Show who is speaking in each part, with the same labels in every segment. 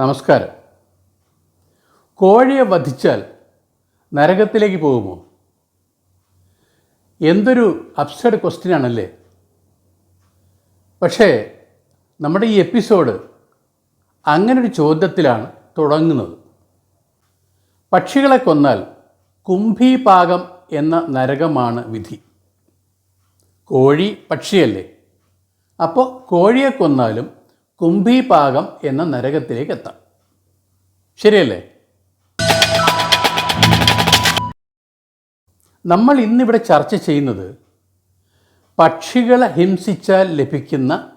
Speaker 1: നമസ്കാരം. കോഴിയെ വധിച്ചാൽ നരകത്തിലേക്ക് പോകുമോ? എന്തൊരു അപ്സൈഡ് ക്വസ്റ്റ്യൻ ആണല്ലേ? പക്ഷേ നമ്മുടെ ഈ എപ്പിസോഡ് അങ്ങനൊരു ചോദ്യത്തിലാണ് തുടങ്ങുന്നത്. പക്ഷികളെ കൊന്നാൽ കുംഭീപാകം എന്ന നരകമാണ് വിധി. കോഴി പക്ഷിയല്ലേ? അപ്പോൾ കോഴിയെ കൊന്നാലും കുംഭീപാകം എന്ന നരകത്തിലേക്ക് എത്താം ശരിയല്ലേ? നമ്മൾ ഇന്നിവിടെ ചർച്ച ചെയ്യുന്നത് പക്ഷികളെ ഹിംസിച്ചാൽ ലഭിക്കുന്ന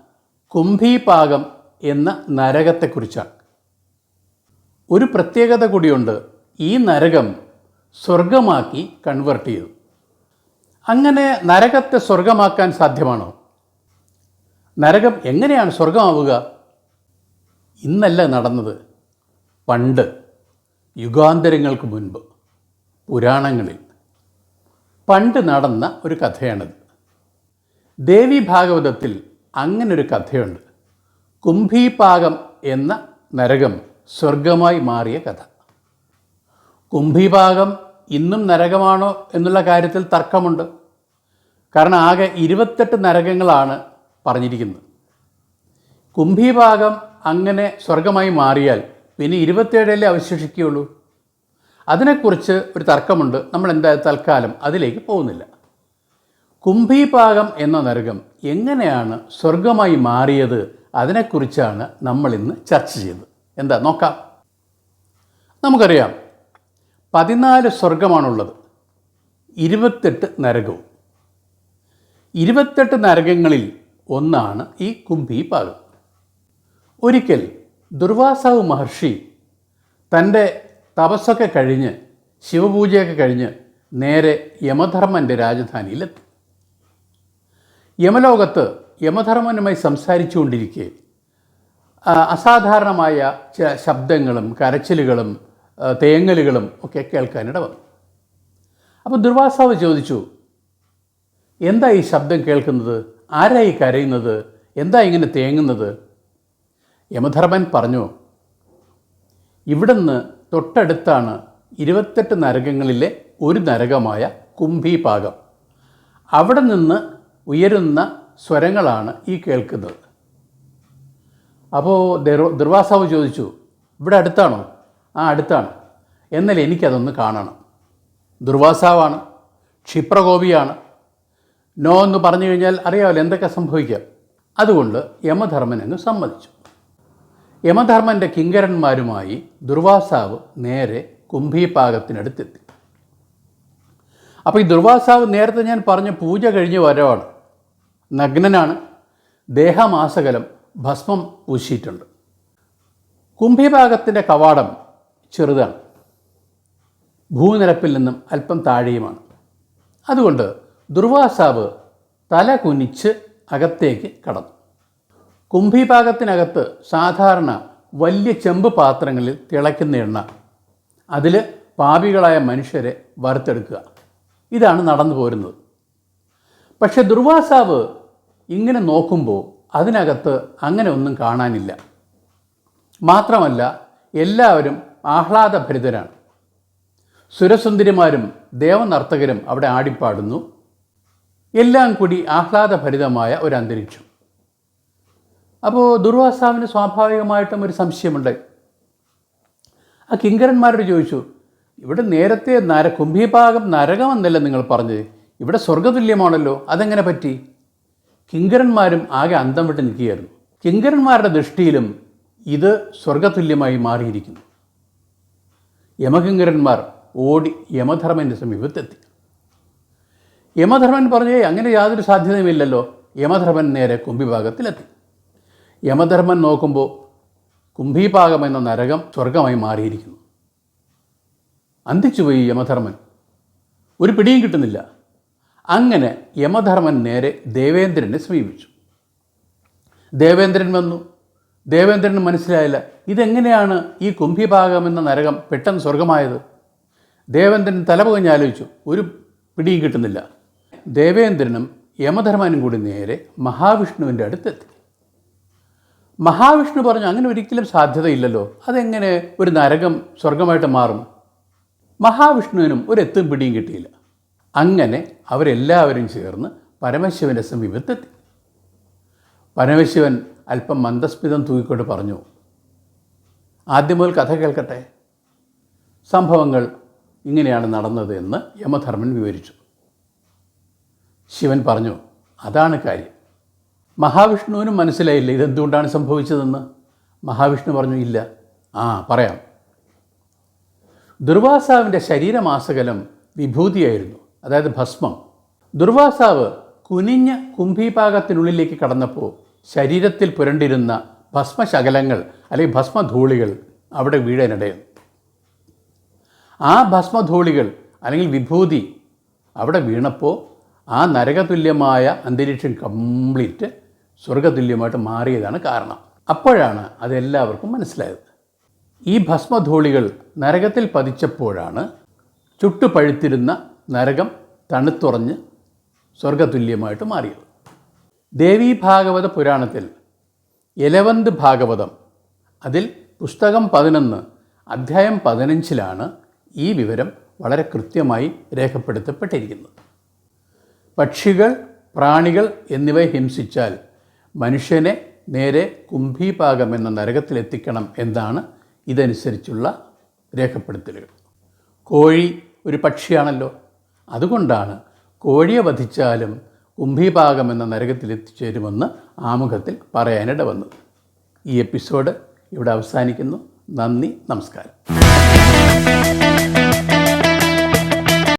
Speaker 1: കുംഭീപാകം എന്ന നരകത്തെക്കുറിച്ചാണ്. ഒരു പ്രത്യേകത കൂടിയുണ്ട്. ഈ നരകം സ്വർഗമാക്കി കൺവേർട്ട് ചെയ്തു. അങ്ങനെ നരകത്തെ സ്വർഗമാക്കാൻ സാധ്യമാണോ? നരകം എങ്ങനെയാണ് സ്വർഗമാവുക? ഇന്നല്ല നടന്നത്? പണ്ട് യുഗാന്തരങ്ങൾക്ക് മുൻപ് പുരാണങ്ങളിൽ പണ്ട് നടന്ന ഒരു കഥയാണിത്. ദേവി ഭാഗവതത്തിൽ അങ്ങനൊരു കഥയുണ്ട്. കുംഭീപാകം എന്ന നരകം സ്വർഗമായി മാറിയ കഥ. കുംഭീപാകം ഇന്നും നരകമാണോ എന്നുള്ള കാര്യത്തിൽ തർക്കമുണ്ട്. കാരണം ആകെ ഇരുപത്തെട്ട് നരകങ്ങളാണ് പറഞ്ഞിരിക്കുന്നത് കുംഭീഭാഗം അങ്ങനെ സ്വർഗമായി മാറിയാൽ പിന്നെ ഇരുപത്തേഴല്ലേ അവശേഷിക്കുകയുള്ളൂ? അതിനെക്കുറിച്ച് ഒരു തർക്കമുണ്ട്. നമ്മൾ എന്തായാലും തൽക്കാലം അതിലേക്ക് പോകുന്നില്ല. കുംഭീപാകം എന്ന നരകം എങ്ങനെയാണ് സ്വർഗമായി മാറിയത്? അതിനെക്കുറിച്ചാണ് നമ്മൾ ഇന്ന് ചർച്ച ചെയ്തത് എന്താ? നോക്കാം. നമുക്കറിയാം. പതിനാല് സ്വർഗമാണുള്ളത് ഇരുപത്തെട്ട് നരകവും. ഇരുപത്തെട്ട് നരകങ്ങളിൽ ഒന്നാണ് ഈ കുംഭി പാകം ഒരിക്കൽ ദുർവാസാവ് മഹർഷി തന്റെ തപസ്സൊക്കെ കഴിഞ്ഞ് ശിവപൂജയൊക്കെ കഴിഞ്ഞ് നേരെ യമധർമ്മന്റെ രാജധാനിയിലെത്തി. യമലോകത്ത് യമധർമ്മനുമായി സംസാരിച്ചുകൊണ്ടിരിക്കെ അസാധാരണമായ ശബ്ദങ്ങളും കരച്ചിലുകളും തേങ്ങലുകളും ഒക്കെ കേൾക്കാനിട വന്നു. അപ്പോൾ ദുർവാസാവ് ചോദിച്ചു എന്താ ഈ ശബ്ദം കേൾക്കുന്നത്? ആരാ ഈ കരയുന്നത്? എന്താ ഇങ്ങനെ തേങ്ങുന്നത്? യമധർമ്മൻ പറഞ്ഞു ഇവിടുന്ന് തൊട്ടടുത്താണ് ഇരുപത്തെട്ട് നരകങ്ങളിലെ ഒരു നരകമായ കുംഭീപാകം. അവിടെ നിന്ന് ഉയരുന്ന സ്വരങ്ങളാണ് ഈ കേൾക്കുന്നത്. അപ്പോൾ ദുർ- ദുർവാസാവ് ചോദിച്ചു ഇവിടെ അടുത്താണോ? ആ അടുത്താണ്. എന്നാൽ എനിക്കതൊന്ന് കാണണം. ദുർവാസാവാണ് ക്ഷിപ്രകോപിയാണ് നോ എന്ന് പറഞ്ഞു കഴിഞ്ഞാൽ അറിയാമല്ലോ എന്തൊക്കെ സംഭവിക്കാം. അതുകൊണ്ട് യമധർമ്മൻ എന്ന് സമ്മതിച്ചു. യമധർമ്മന്റെ കിങ്കരന്മാരുമായി ദുർവാസാവ് നേരെ കുംഭീപാകത്തിനടുത്തെത്തി. അപ്പോൾ ഈ ദുർവാസാവ് നേരത്തെ ഞാൻ പറഞ്ഞ പൂജ കഴിഞ്ഞ് വരവാണ്. നഗ്നനാണ്. ദേഹമാസകലം ഭസ്മം പൂശിയിട്ടുണ്ട്. കുംഭീഭാഗത്തിന്റെ കവാടം ചെറുതാണ്. ഭൂനിരപ്പിൽ നിന്നും അല്പം താഴെയുമാണ്. അതുകൊണ്ട് ദുർവാസാവ് തല കുനിച്ച് അകത്തേക്ക് കടന്നു. കുംഭിഭാഗത്തിനകത്ത് സാധാരണ വലിയ ചെമ്പ് പാത്രങ്ങളിൽ തിളയ്ക്കുന്ന എണ്ണ. അതിൽ പാപികളായ മനുഷ്യരെ വറുത്തെടുക്കുക. ഇതാണ് നടന്നു പോരുന്നത്. പക്ഷെ ദുർവാസാവ് ഇങ്ങനെ നോക്കുമ്പോൾ അതിനകത്ത് അങ്ങനെ ഒന്നും കാണാനില്ല. മാത്രമല്ല എല്ലാവരും ആഹ്ലാദഭരിതരാണ്. സുരസുന്ദരിമാരും ദേവനർത്തകരും അവിടെ ആടിപ്പാടുന്നു. എല്ലാം കൂടി ആഹ്ലാദഭരിതമായ ഒരു അന്തരീക്ഷം. അപ്പോൾ ദുർവാസാവിന് സ്വാഭാവികമായിട്ടും ഒരു സംശയമുണ്ട്. ആ കിങ്കരന്മാരോട് ചോദിച്ചു ഇവിടെ നേരത്തെ നര കുംഭീഭാഗം നരകമെന്നല്ല നിങ്ങൾ പറഞ്ഞത്? ഇവിടെ സ്വർഗതുല്യമാണല്ലോ അതെങ്ങനെ പറ്റി? കിങ്കരന്മാരും ആകെ അന്തം വിട്ട് നിൽക്കുകയായിരുന്നു. കിങ്കരന്മാരുടെ ദൃഷ്ടിയിലും ഇത് സ്വർഗതുല്യമായി മാറിയിരിക്കുന്നു. യമകിങ്കരന്മാർ ഓടി യമധർമ്മന്റെ സമീപത്തെത്തി. യമധർമ്മൻ പറഞ്ഞേ അങ്ങനെ യാതൊരു സാധ്യതയുമില്ലല്ലോ. യമധർമ്മൻ നേരെ കുംഭിഭാഗത്തിലെത്തി. യമധർമ്മൻ നോക്കുമ്പോൾ കുംഭീപാകം എന്ന നരകം സ്വർഗമായി മാറിയിരിക്കുന്നു. അന്തിച്ചുപോയി യമധർമ്മൻ. ഒരു പിടിയും കിട്ടുന്നില്ല. അങ്ങനെ യമധർമ്മൻ നേരെ ദേവേന്ദ്രനെ സമീപിച്ചു. ദേവേന്ദ്രൻ വന്നു. ദേവേന്ദ്രന് മനസ്സിലായില്ല ഇതെങ്ങനെയാണ് ഈ കുംഭിഭാഗം എന്ന നരകം പെട്ടെന്ന് സ്വർഗമായത് ദേവേന്ദ്രൻ തലപുകഞ്ഞ് ഒരു പിടിയും കിട്ടുന്നില്ല. ദേവേന്ദ്രനും യമധർമ്മനും കൂടി നേരെ മഹാവിഷ്ണുവിന്റെ അടുത്തെത്തി. മഹാവിഷ്ണു പറഞ്ഞു അങ്ങനെ ഒരിക്കലും സാധ്യതയില്ലല്ലോ. അതെങ്ങനെ ഒരു നരകം സ്വർഗമായിട്ട് മാറും? മഹാവിഷ്ണുവിനും ഒരു എത്തും പിടിയും കിട്ടിയില്ല. അങ്ങനെ അവരെല്ലാവരും ചേർന്ന് പരമശിവന്റെ സമീപത്തെത്തി. പരമശിവൻ അല്പം മന്ദസ്മിതം തൂക്കിക്കൊണ്ട് പറഞ്ഞു ആദ്യം മുതൽ കഥ കേൾക്കട്ടെ. സംഭവങ്ങൾ ഇങ്ങനെയാണ് നടന്നത് എന്ന് യമധർമ്മൻ വിവരിച്ചു. ശിവൻ പറഞ്ഞു അതാണ് കാര്യം. മഹാവിഷ്ണുവിനും മനസ്സിലായില്ല ഇതെന്തുകൊണ്ടാണ് സംഭവിച്ചതെന്ന്. മഹാവിഷ്ണു പറഞ്ഞു ഇല്ല. ആ പറയാം. ദുർവാസാവിന്റെ ശരീരമാസകലം വിഭൂതിയായിരുന്നു അതായത് ഭസ്മം. ദുർവാസാവ് കുനിഞ്ഞ കുംഭീപാകത്തിനുള്ളിലേക്ക് കടന്നപ്പോൾ ശരീരത്തിൽ പുരണ്ടിരുന്ന ഭസ്മശകലങ്ങൾ അല്ലെങ്കിൽ ഭസ്മധൂളികൾ അവിടെ വീഴാനിടയുന്നു ആ ഭസ്മധൂളികൾ അല്ലെങ്കിൽ വിഭൂതി അവിടെ വീണപ്പോൾ ആ നരകതുല്യമായ അന്തരീക്ഷം കംപ്ലീറ്റ് സ്വർഗതുല്യമായിട്ട് മാറിയതാണ് കാരണം. അപ്പോഴാണ് അതെല്ലാവർക്കും മനസ്സിലായത്. ഈ ഭസ്മധൂളികൾ നരകത്തിൽ പതിച്ചപ്പോഴാണ് ചുട്ടുപഴുത്തിരുന്ന നരകം തണുത്തുറഞ്ഞ് സ്വർഗതുല്യമായിട്ട് മാറിയത്. ദേവീ ഭാഗവത പുരാണത്തിൽ എലവന്ത് ഭാഗവതം അതിൽ പുസ്തകം പതിനൊന്ന് അധ്യായം പതിനഞ്ചിലാണ് ഈ വിവരം വളരെ കൃത്യമായി രേഖപ്പെടുത്തപ്പെട്ടിരിക്കുന്നത്. പക്ഷികൾ പ്രാണികൾ എന്നിവയെ ഹിംസിച്ചാൽ മനുഷ്യനെ നേരെ കുംഭീപാകം എന്ന നരകത്തിലെത്തിക്കണം എന്നാണ് ഇതനുസരിച്ചുള്ള രേഖപ്പെടുത്തലുകൾ. കോഴി ഒരു പക്ഷിയാണല്ലോ. അതുകൊണ്ടാണ് കോഴിയെ വധിച്ചാലും കുംഭീപാകം എന്ന നരകത്തിൽ എത്തിച്ചേരുമെന്ന് ആമുഖത്തിൽ പറയാനിട വന്നത്. ഈ എപ്പിസോഡ് ഇവിടെ അവസാനിക്കുന്നു. നന്ദി നമസ്കാരം.